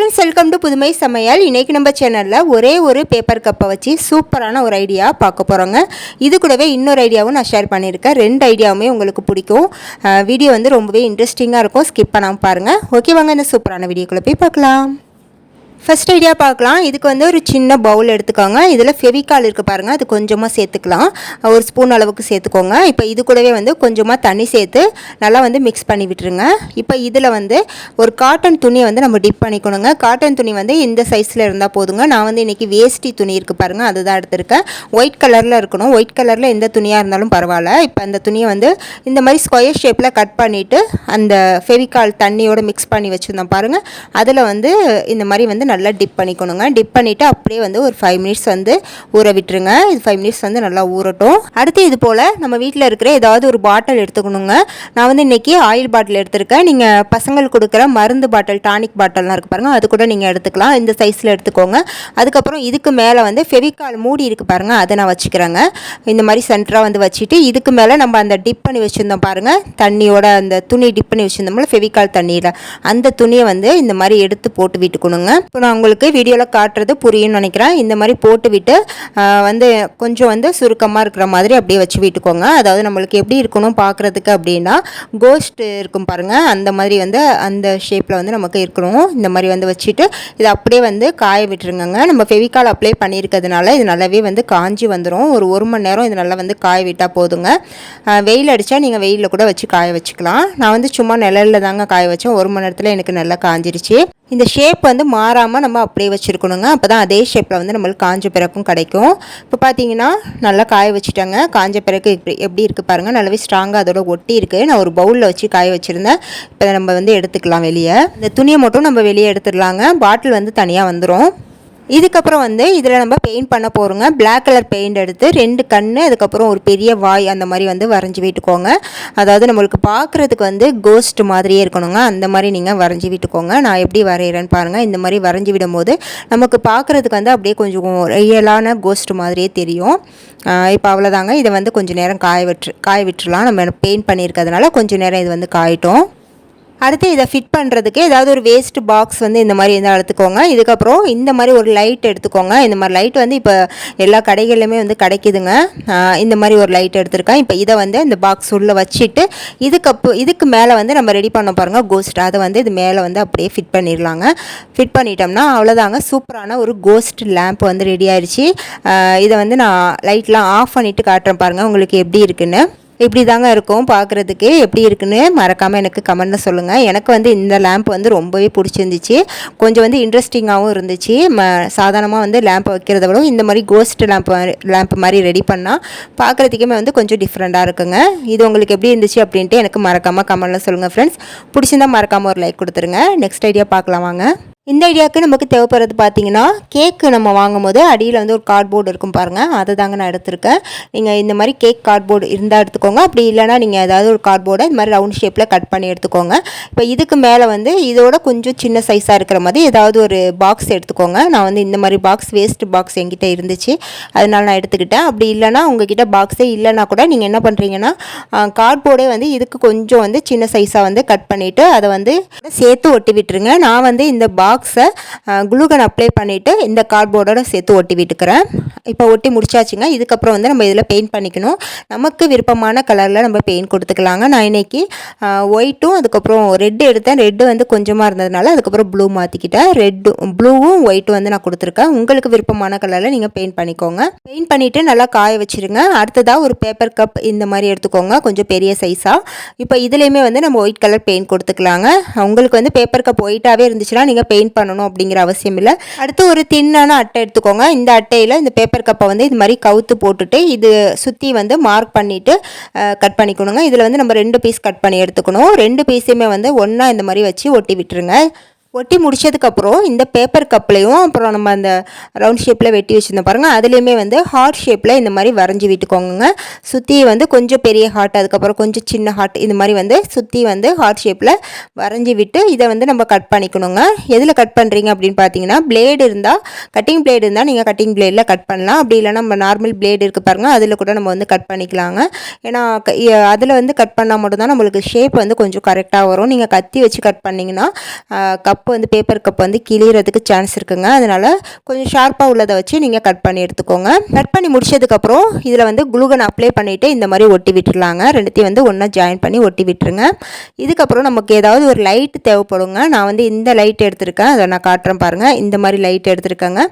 Friends welcome to புதுமை சமையல். இன்றைக்கி நம்ம சேனலில் ஒரே ஒரு பேப்பர் கப்பை வச்சு சூப்பரான ஒரு ஐடியா பார்க்க போகிறோங்க இது கூடவே இன்னொரு ஐடியாவும் நான் ஷேர் பண்ணியிருக்கேன். ரெண்டு ஐடியாவுமே உங்களுக்கு பிடிக்கும். வீடியோ வந்து ரொம்பவே இன்ட்ரெஸ்டிங்காக இருக்கும். ஸ்கிப் பண்ணாமல் பாருங்கள் ஓகே வாங்க இந்த சூப்பரான வீடியோக்குள்ளே போய் பார்க்கலாம். ஃபஸ்ட் ஐடியா பார்க்கலாம். இதுக்கு வந்து ஒரு சின்ன பவுல் எடுத்துக்கோங்க. இதில் ஃபெவிகால் இருக்குது பாருங்கள் அது கொஞ்சமாக சேர்த்துக்கலாம். ஒரு ஸ்பூன் அளவுக்கு சேர்த்துக்கோங்க. இப்போ இது கூடவே வந்து கொஞ்சமாக தண்ணி சேர்த்து நல்லா வந்து மிக்ஸ் பண்ணி விட்டுருங்க. இப்போ இதில் வந்து ஒரு காட்டன் துணியை வந்து நம்ம டிப் பண்ணிக்கணுங்க. காட்டன் துணி வந்து இந்த சைஸில் இருந்தால் போதுங்க. நான் வந்து இன்றைக்கி வேஷ்டி துணி இருக்குது பாருங்கள் அதுதான் எடுத்திருக்கேன். ஒயிட் கலரில் இருக்கணும். ஒயிட் கலரில் எந்த துணியாக இருந்தாலும் பரவாயில்ல. இப்போ அந்த துணியை வந்து இந்த மாதிரி ஸ்கொயர் ஷேப்பில் கட் பண்ணிவிட்டு அந்த ஃபெவிகால் தண்ணியோடு மிக்ஸ் பண்ணி வச்சுருந்தோம் பாருங்கள் அதில் வந்து இந்த மாதிரி வந்து நல்லா டிப் பண்ணிக்கணுங்க. டிப் பண்ணிவிட்டு அப்படியே வந்து ஒரு ஃபைவ் மினிட்ஸ் வந்து ஊற விட்டுருங்க. இது ஃபைவ் மினிட்ஸ் வந்து நல்லா ஊறட்டும். அடுத்து இது போல் நம்ம வீட்டில் இருக்கிற ஏதாவது ஒரு பாட்டில் எடுத்துக்கணுங்க. நான் வந்து இன்றைக்கி ஆயில் பாட்டில் எடுத்திருக்கேன். நீங்கள் பசங்களுக்கு கொடுக்குற மருந்து பாட்டில் டானிக் பாட்டில்லாம் இருக்குது பாருங்கள் அது கூட நீங்கள் எடுத்துக்கலாம். இந்த சைஸில் எடுத்துக்கோங்க. அதுக்கப்புறம் இதுக்கு மேலே வந்து ஃபெவிகால் மூடி இருக்குது பாருங்கள் அதை நான் வச்சுக்கிறேங்க. இந்த மாதிரி சென்டராக வந்து வச்சுட்டு இதுக்கு மேலே நம்ம அந்த டிப் பண்ணி வச்சுருந்தோம் பாருங்கள் தண்ணியோட அந்த துணி டிப் பண்ணி வச்சுருந்தோம்ல ஃபெவிகால் தண்ணியில். அந்த துணியை வந்து இந்த மாதிரி எடுத்து போட்டு விட்டுக்கணுங்க. இப்போ நான் உங்களுக்கு வீடியோவில் காட்டுறது புரியும்னு நினைக்கிறேன். இந்த மாதிரி போட்டுவிட்டு வந்து கொஞ்சம் வந்து சுருக்கமாக இருக்கிற மாதிரி அப்படியே வச்சு விட்டுக்கோங்க. அதாவது நம்மளுக்கு எப்படி இருக்கணும் பார்க்குறதுக்கு அப்படின்னா கோஸ்ட் இருக்கும் பாருங்கள் அந்த மாதிரி வந்து அந்த ஷேப்பில் வந்து நமக்கு இருக்கணும். இந்த மாதிரி வந்து வச்சுட்டு இதை அப்படியே வந்து காய விட்டுருங்கங்க. நம்ம ஃபெவிகால் அப்ளை பண்ணியிருக்கிறதுனால இது நல்லாவே வந்து காஞ்சி வந்துடும் ஒரு ஒரு மணி நேரம் இது நல்லா வந்து காய விட்டால் போதுங்க. வெயில் அடித்தா நீங்கள் வெயிலில் கூட வச்சு காய வச்சுக்கலாம். நான் வந்து சும்மா நிழலில் தாங்க காய வச்சேன். ஒரு மணி நேரத்தில் எனக்கு நல்லா காஞ்சிருச்சு. இந்த ஷேப் வந்து மாறாமல் நம்ம அப்படியே வச்சுருக்கணுங்க. அப்போ தான் அதே ஷேப்பில் வந்து நம்மளுக்கு காஞ்ச பிறக்கும் கிடைக்கும். இப்போ பார்த்தீங்கன்னா நல்லா காய வச்சுட்டாங்க. காஞ்ச பிறகு இப்படி எப்படி இருக்குது பாருங்கள் நல்லாவே ஸ்ட்ராங்காக அதோட ஒட்டி இருக்குது நான் ஒரு பவுலில் வச்சு காய வச்சுருந்தேன். இப்போ நம்ம வந்து எடுத்துக்கலாம் வெளியே. இந்த துணியை மட்டும் நம்ம வெளியே எடுத்துடலாங்க. பாட்டில் வந்து தனியாக வந்துடும் இதுக்கப்புறம் வந்து இதில் நம்ம பெயிண்ட் பண்ண போகிறோங்க பிளாக் கலர் பெயிண்ட் எடுத்து ரெண்டு கண் அதுக்கப்புறம் ஒரு பெரிய வாய் அந்த மாதிரி வந்து வரைஞ்சி விட்டுக்கோங்க. அதாவது நம்மளுக்கு பார்க்குறதுக்கு வந்து கோஸ்ட் மாதிரியே இருக்கணுங்க. அந்த மாதிரி நீங்கள் வரைஞ்சி விட்டுக்கோங்க. நான் எப்படி வரைகிறேன்னு பாருங்கள் இந்த மாதிரி வரைஞ்சி விடும்போது நமக்கு பார்க்குறதுக்கு வந்து அப்படியே கொஞ்சம் ரியலான கோஸ்ட் மாதிரியே தெரியும். இப்போ அவ்வளோதாங்க இதை வந்து கொஞ்சம் நேரம் காய விட்டு காய விட்டுருலாம் நம்ம பெயிண்ட் பண்ணியிருக்கிறதுனால கொஞ்சம் நேரம் இது வந்து காயிட்டோம். அடுத்து இதை ஃபிட் பண்ணுறதுக்கு ஏதாவது ஒரு வேஸ்ட் பாக்ஸ் வந்து இந்த மாதிரி இருந்தால் எடுத்துக்கோங்க. இதுக்கப்புறம் இந்த மாதிரி ஒரு லைட் எடுத்துக்கோங்க. இந்த மாதிரி லைட் வந்து இப்போ எல்லா கடைகள்லையுமே வந்து கிடைக்குதுங்க. இந்த மாதிரி ஒரு லைட் எடுத்திருக்கேன். இப்போ இதை வந்து இந்த பாக்ஸ் உள்ளே வச்சுட்டு இதுக்கு இதுக்கு மேலே வந்து நம்ம ரெடி பண்ண பாருங்கள் கோஸ்ட் அதை வந்து இது மேலே வந்து அப்படியே ஃபிட் பண்ணிடலாங்க. ஃபிட் பண்ணிட்டோம்னா அவ்வளோதாங்க சூப்பரான ஒரு கோஸ்ட் லேம்ப் வந்து ரெடி ஆயிடுச்சு. இதை வந்து நான் லைட்லாம் ஆஃப் பண்ணிவிட்டு காட்டுறேன் பாருங்கள் உங்களுக்கு எப்படி இருக்குன்னு. இப்படி தாங்க இருக்கும் பார்க்குறதுக்கு. எப்படி இருக்குன்னு மறக்காமல் எனக்கு கமெண்ட்டில் சொல்லுங்கள் எனக்கு வந்து இந்த லேம்ப் வந்து ரொம்பவே பிடிச்சிருந்துச்சு. கொஞ்சம் வந்து இன்ட்ரெஸ்டிங்காகவும் இருந்துச்சு. ம சாதாரணமாக வந்து லேம்ப் வைக்கிறத விட இந்த மாதிரி கோஸ்ட் லேம்ப் லேம்ப் மாதிரி ரெடி பண்ணால் பார்க்குறதுக்குமே வந்து கொஞ்சம் டிஃப்ரெண்ட்டாக இருக்குங்க. இது உங்களுக்கு எப்படி இருந்துச்சு அப்படின்ட்டு எனக்கு மறக்காமல் கமெண்ட்டில் சொல்லுங்கள் ஃப்ரெண்ட்ஸ் பிடிச்சிருந்தா மறக்காமல் ஒரு லைக் கொடுத்துருங்க. நெக்ஸ்ட் ஐடியா பார்க்கலாம் வாங்க. இந்த ஐடியாவுக்கு நமக்கு தேவைப்படுறது பார்த்தீங்கன்னா கேக்கு நம்ம வாங்கும் போது அடியில் வந்து ஒரு கார்ட்போர்டு இருக்கும் பாருங்கள் அதை தாங்க நான் எடுத்திருக்கேன். நீங்கள் இந்த மாதிரி கேக் கார்ட்போர்டு இருந்தால் எடுத்துக்கோங்க. அப்படி இல்லைனா நீங்கள் ஏதாவது ஒரு கார்ட்போர்டை இந்த மாதிரி ரவுண்ட் ஷேப்பில் கட் பண்ணி எடுத்துக்கோங்க. இப்போ இதுக்கு மேலே வந்து இதோட கொஞ்சம் சின்ன சைஸாக இருக்கிற மாதிரி ஏதாவது ஒரு பாக்ஸ் எடுத்துக்கோங்க. நான் வந்து இந்த மாதிரி பாக்ஸ் வேஸ்ட் பாக்ஸ் என்கிட்ட இருந்துச்சு. அதனால நான் எடுத்துக்கிட்டேன். அப்படி இல்லைனா உங்ககிட்ட பாக்ஸே இல்லைனா கூட நீங்கள் என்ன பண்ணுறீங்கன்னா கார்ட்போர்டே வந்து இதுக்கு கொஞ்சம் வந்து சின்ன சைஸாக வந்து கட் பண்ணிவிட்டு அதை வந்து சேர்த்து ஒட்டி விட்டுருங்க. நான் வந்து இந்த பாக்ஸ் பாக்ஸை குளுகன் அப்ளை பண்ணிவிட்டு இந்த கார்ட்போர்டோட சேர்த்து ஒட்டி விட்டுக்கிறேன். இப்போ ஒட்டி முடிச்சாச்சுங்க. இதுக்கப்புறம் வந்து நம்ம இதில் பெயிண்ட் பண்ணிக்கணும். நமக்கு விருப்பமான கலரில் நம்ம பெயிண்ட் கொடுத்துக்கலாங்க. நான் இன்னைக்கு ஒயிட்டும் அதுக்கப்புறம் ரெட்டு எடுத்தேன். ரெட்டு வந்து கொஞ்சமாக இருந்ததுனால அதுக்கப்புறம் ப்ளூ மாற்றிக்கிட்டேன் ரெட்டு ப்ளூவும் ஒயிட்டும் வந்து நான் கொடுத்துருக்கேன். உங்களுக்கு விருப்பமான கலரில் நீங்கள் பெயிண்ட் பண்ணிக்கோங்க. பெயிண்ட் பண்ணிவிட்டு நல்லா காய வச்சுருங்க. அடுத்ததாக ஒரு பேப்பர் கப் இந்த மாதிரி எடுத்துக்கோங்க. கொஞ்சம் பெரிய சைஸாக இப்போ இதுலேயுமே வந்து நம்ம ஒயிட் கலர் பெயிண்ட் கொடுத்துக்கலாங்க. உங்களுக்கு வந்து பேப்பர் கப் ஒயிட்டாகவே இருந்துச்சுன்னா நீங்கள் பெயிண்ட் பண்ணணும் அப்படிங்கிற அவசியம் இல்லை. அடுத்து ஒரு தின்னான அட்டை எடுத்துக்கோங்க. இந்த அட்டையில் இந்த பேப்பர் கப்பை வந்து இது மாதிரி கவுத்து போட்டுட்டு இது சுற்றி வந்து மார்க் பண்ணிவிட்டு கட் பண்ணிக்கணுங்க. இதில் வந்து நம்ம ரெண்டு பீஸ் கட் பண்ணி எடுத்துக்கணும். ரெண்டு பீஸையுமே வந்து ஒன்றா இந்த மாதிரி வச்சு ஒட்டி விட்டுருங்க. ஒட்டி முடிச்சதுக்கப்புறம் இந்த பேப்பர் கப்லையும் அப்புறம் நம்ம அந்த ரவுண்ட் ஷேப்பில் வெட்டி வச்சுருந்தோம் பாருங்கள் அதுலேயுமே வந்து ஹார்ட் ஷேப்பில் இந்த மாதிரி வரைஞ்சி விட்டுக்கோங்க சுற்றி வந்து கொஞ்சம் பெரிய ஹார்ட் அதுக்கப்புறம் கொஞ்சம் சின்ன ஹார்ட் இந்த மாதிரி வந்து சுற்றி வந்து ஹார்ட் ஷேப்பில் வரைஞ்சி விட்டு இதை வந்து நம்ம கட் பண்ணிக்கணுங்க. எதில் கட் பண்ணுறீங்க அப்படின்னு பார்த்தீங்கன்னா பிளேடு இருந்தால் கட்டிங் பிளேடு இருந்தால் நீங்கள் கட்டிங் பிளேடில் கட் பண்ணலாம். அப்படி இல்லைன்னா நம்ம நார்மல் பிளேடு இருக்குது பாருங்கள் அதில் கூட நம்ம வந்து கட் பண்ணிக்கலாங்க. ஏன்னா அதில் வந்து கட் பண்ணால் மட்டும்தான் நம்மளுக்கு ஷேப் வந்து கொஞ்சம் கரெக்டாக வரும். நீங்கள் கத்தி வச்சு கட் பண்ணிங்கன்னா கப் கப் வந்து பேப்பர் கப் வந்து கிளியறதுக்கு சான்ஸ் இருக்குங்க. அதனால் கொஞ்சம் ஷார்ப்பாக உள்ளதை வச்சு நீங்கள் கட் பண்ணி எடுத்துக்கோங்க. கட் பண்ணி முடிச்சதுக்கப்புறம் இதில் வந்து குளுகன் அப்ளை பண்ணிவிட்டு இந்த மாதிரி ஒட்டி விட்டுருலாங்க ரெண்டுத்தையும் வந்து ஒன்றா ஜாயின் பண்ணி ஒட்டி விட்டுருங்க. இதுக்கப்புறம் நமக்கு ஏதாவது ஒரு லைட் தேவைப்படுங்க. நான் வந்து இந்த லைட் எடுத்திருக்கேன். அதை நான் காட்டுறேன் பாருங்கள் இந்த மாதிரி லைட் எடுத்திருக்கேங்க.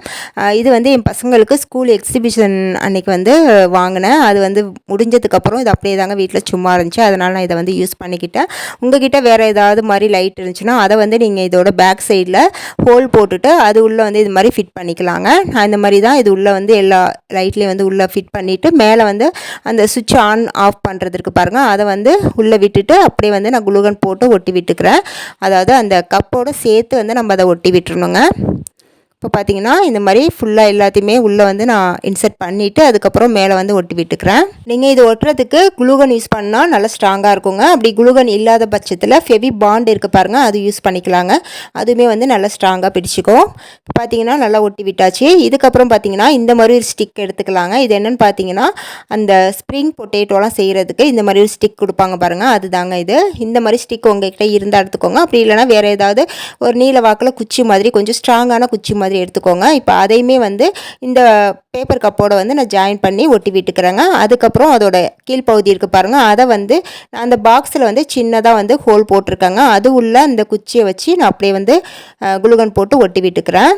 இது வந்து என் பசங்களுக்கு ஸ்கூல் எக்ஸிபிஷன் அன்னைக்கு வந்து வாங்கினேன். அது வந்து முடிஞ்சதுக்கப்புறம் இது அப்படியே தாங்க வீட்டில் சும்மா இருந்துச்சு. அதனால் நான் இதை வந்து யூஸ் பண்ணிக்கிட்டேன். உங்ககிட்ட வேறு ஏதாவது மாதிரி லைட் இருந்துச்சுன்னா அதை வந்து நீங்கள் இதோட பேக் சைடில் ஹோல் போட்டுட்டு அது உள்ளே வந்து இது மாதிரி ஃபிட் பண்ணிக்கலாங்க. நான் இந்த மாதிரி தான் இது உள்ளே வந்து எல்லா லைட்லேயும் வந்து உள்ளே ஃபிட் பண்ணிவிட்டு மேலே வந்து அந்த சுவிட்ச் ஆன் ஆஃப் பண்ணுறதுக்கு பாருங்கள் அதை வந்து உள்ளே விட்டுட்டு அப்படியே வந்து நான் குளுகன் போட்டு ஒட்டி விட்டுக்கிறேன். அதாவது அந்த கப்போடு சேர்த்து வந்து நம்ம அதை ஒட்டி விட்டுருணுங்க இப்போ பார்த்தீங்கன்னா இந்த மாதிரி ஃபுல்லாக எல்லாத்தையுமே உள்ளே வந்து நான் இன்சர்ட் பண்ணிவிட்டு அதுக்கப்புறம் மேலே வந்து ஒட்டி விட்டுக்கிறேன். நீங்கள் இது ஒட்டுறதுக்கு குளுகன் யூஸ் பண்ணால் நல்லா ஸ்ட்ராங்காக இருக்குங்க. அப்படி குளுகன் இல்லாத பட்சத்தில் ஃபெவி பாண்ட் இருக்குது பாருங்கள் அது யூஸ் பண்ணிக்கலாங்க. அதுவுமே வந்து நல்லா ஸ்ட்ராங்காக பிடிச்சிக்கும் பார்த்தீங்கன்னா நல்லா ஒட்டி விட்டாச்சு. இதுக்கப்புறம் பார்த்தீங்கன்னா இந்த மாதிரி ஒரு ஸ்டிக் எடுத்துக்கலாங்க. இது என்னென்னு பார்த்தீங்கன்னா அந்த ஸ்ப்ரிங் பொட்டேட்டோலாம் செய்கிறதுக்கு இந்த மாதிரி ஒரு ஸ்டிக் கொடுப்பாங்க பாருங்கள் அதுதாங்க இது. இந்த மாதிரி ஸ்டிக் உங்ககிட்ட இருந்தால் எடுத்துக்கோங்க. அப்படி இல்லைனா வேறு ஏதாவது ஒரு நீல வாக்கில் குச்சி மாதிரி கொஞ்சம் ஸ்ட்ராங்கான குச்சி மாதிரி மாதிரி எடுத்துக்கோங்க. இப்போ அதையுமே வந்து இந்த பேப்பர் கப்போட வந்து நான் ஜாயின் பண்ணி ஒட்டி விட்டுக்கிறேங்க. அதுக்கப்புறம் அதோட கீழ்ப்பகுதி இருக்குது பாருங்கள் அதை வந்து அந்த பாக்ஸில் வந்து சின்னதாக வந்து ஹோல் போட்டிருக்கேங்க. அது உள்ள அந்த குச்சியை வச்சு நான் அப்படியே வந்து குளுகன் போட்டு ஒட்டி விட்டுக்கிறேன்.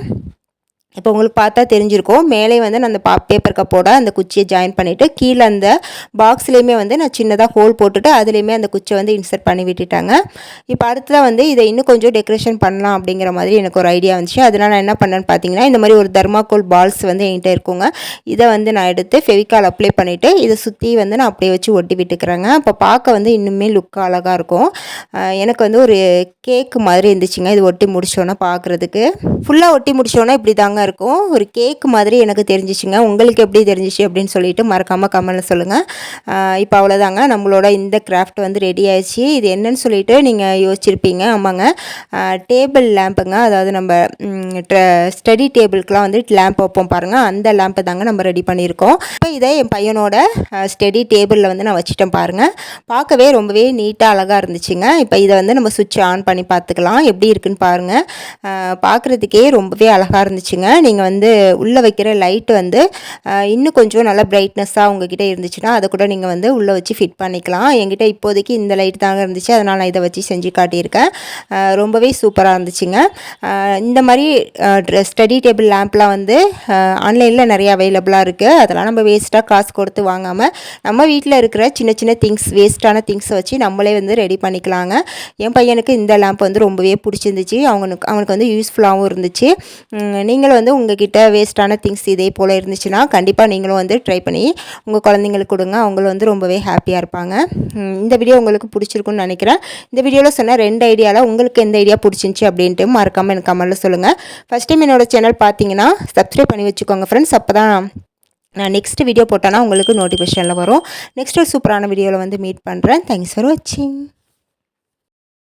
இப்போ உங்களுக்கு பார்த்தா தெரிஞ்சிருக்கும். மேலே வந்து நான் அந்த பா பேப்பர் கப்போட அந்த குச்சியை ஜாயின் பண்ணிவிட்டு கீழே அந்த பாக்ஸ்லேயுமே வந்து நான் சின்னதாக ஹோல் போட்டுட்டு அதுலேயுமே அந்த குச்சியை வந்து இன்சர்ட் பண்ணி விட்டுட்டாங்க. இப்போ அடுத்ததாக வந்து இதை இன்னும் கொஞ்சம் டெக்கரேஷன் பண்ணலாம் அப்படிங்கிற மாதிரி எனக்கு ஒரு ஐடியா வந்துச்சு. அதனால் நான் என்ன பண்ணேன்னு பார்த்தீங்கன்னா இந்த மாதிரி ஒரு தர்மாக்கோல் பால்ஸ் வந்து என்கிட்ட இருக்குங்க. இதை வந்து நான் எடுத்து ஃபெவிக்கால் அப்ளை பண்ணிவிட்டு இதை சுற்றி வந்து நான் அப்படியே வச்சு ஒட்டி விட்டுக்கிறேங்க. அப்போ பார்க்க வந்து இன்னுமே லுக் அழகாக இருக்கும். எனக்கு வந்து ஒரு கேக்கு மாதிரி இருந்துச்சுங்க. இது ஒட்டி முடிச்சோன்னா பார்க்குறதுக்கு. ஃபுல்லாக ஒட்டி முடிச்சோன்னா இப்படி தாங்க இருக்கும். ஒரு கேக் மாதிரி எனக்கு தெரிஞ்சிச்சுங்க. உங்களுக்கு எப்படி தெரிஞ்சிச்சு அப்படின்னு சொல்லிட்டு மறக்காமல் கமெண்ட்டில் சொல்லுங்கள் இப்போ அவ்வளோதாங்க நம்மளோட இந்த கிராஃப்ட் வந்து ரெடி ஆயிடுச்சு. இது என்னன்னு சொல்லிட்டு நீங்கள் யோசிச்சிருப்பீங்க. ஆமாங்க. டேபிள் லேம்புங்க அதாவது நம்ம ஸ்டடி டேபிளுக்கெலாம் வந்து லேம்ப் வைப்போம் பாருங்கள் அந்த லேம்பை தாங்க நம்ம ரெடி பண்ணியிருக்கோம். இப்போ இதை என் பையனோட ஸ்டடி டேபிளில் வந்து நான் வச்சுட்டேன் பாருங்கள் பார்க்கவே ரொம்பவே நீட்டாக அழகாக இருந்துச்சுங்க. இப்போ இதை வந்து நம்ம சுவிட்ச் ஆன் பண்ணி பார்த்துக்கலாம். எப்படி இருக்குன்னு பாருங்கள் பார்க்குறதுக்கே ரொம்பவே அழகாக இருந்துச்சுங்க. நீங்கள் வந்து உள்ளே வைக்கிற லைட்டு வந்து இன்னும் கொஞ்சம் நல்லா பிரைட்னஸ்ஸாக உங்ககிட்ட இருந்துச்சுன்னா அதை கூட நீங்கள் வந்து உள்ளே வச்சு ஃபிட் பண்ணிக்கலாம். என்கிட்ட இப்போதைக்கு இந்த லைட் தாங்க இருந்துச்சு. அதனால் நான் இதை வச்சு செஞ்சு காட்டியிருக்கேன். ரொம்பவே சூப்பராக இருந்துச்சுங்க. இந்த மாதிரி ஸ்டடி டேபிள் லேம்ப்லாம் வந்து ஆன்லைனில் நிறைய அவைலபிளாக இருக்குது அதெல்லாம் நம்ம வேஸ்ட்டாக காசு கொடுத்து வாங்காமல் நம்ம வீட்டில் இருக்கிற சின்ன சின்ன திங்ஸ் வேஸ்ட்டான திங்ஸை வச்சு நம்மளே வந்து ரெடி பண்ணிக்கலாங்க. என் பையனுக்கு இந்த லேம்ப் வந்து ரொம்பவே பிடிச்சிருந்துச்சு. அவனுக்கு அவனுக்கு வந்து யூஸ்ஃபுல்லாகவும் இருந்துச்சு. நீங்களும் வந்து உங்ககிட்ட வேஸ்ட்டான திங்ஸ் இதே போல் இருந்துச்சுன்னா கண்டிப்பாக நீங்களும் வந்து ட்ரை பண்ணி உங்கள் குழந்தைங்களுக்கு கொடுங்க. அவங்களும் வந்து ரொம்பவே ஹாப்பியாக இருப்பாங்க. இந்த வீடியோ உங்களுக்கு பிடிச்சிருக்குன்னு நினைக்கிறேன். இந்த வீடியோவில் சொன்ன ரெண்டு ஐடியாவில் உங்களுக்கு எந்த ஐடியா பிடிச்சிருந்துச்சி அப்படின்ட்டு மறக்காமல் எனக்கு கமெண்ட்டில் சொல்லுங்கள் ஃபஸ்ட் டைம் என்னோடய சேனல் பார்த்தீங்கன்னா சப்ஸ்கிரைப் பண்ணி வச்சுக்கோங்க ஃப்ரெண்ட்ஸ் அப்போ தான் நான் நெக்ஸ்ட் வீடியோ போட்டேன்னா உங்களுக்கு நோட்டிஃபிகேஷனில் வரும். நெக்ஸ்ட் ஒரு சூப்பரான வீடியோவில் வந்து மீட் பண்ணுறேன் தேங்க்ஸ் ஃபார் வாட்சிங்